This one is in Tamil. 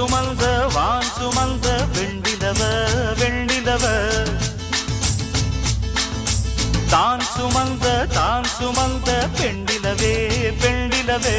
சுமந்த வான் சுமந்த வெண்டிலவ வெண்டிலவ தான் சுமந்த தான் சுமந்த பெண்டிலவே பெண்டிலவே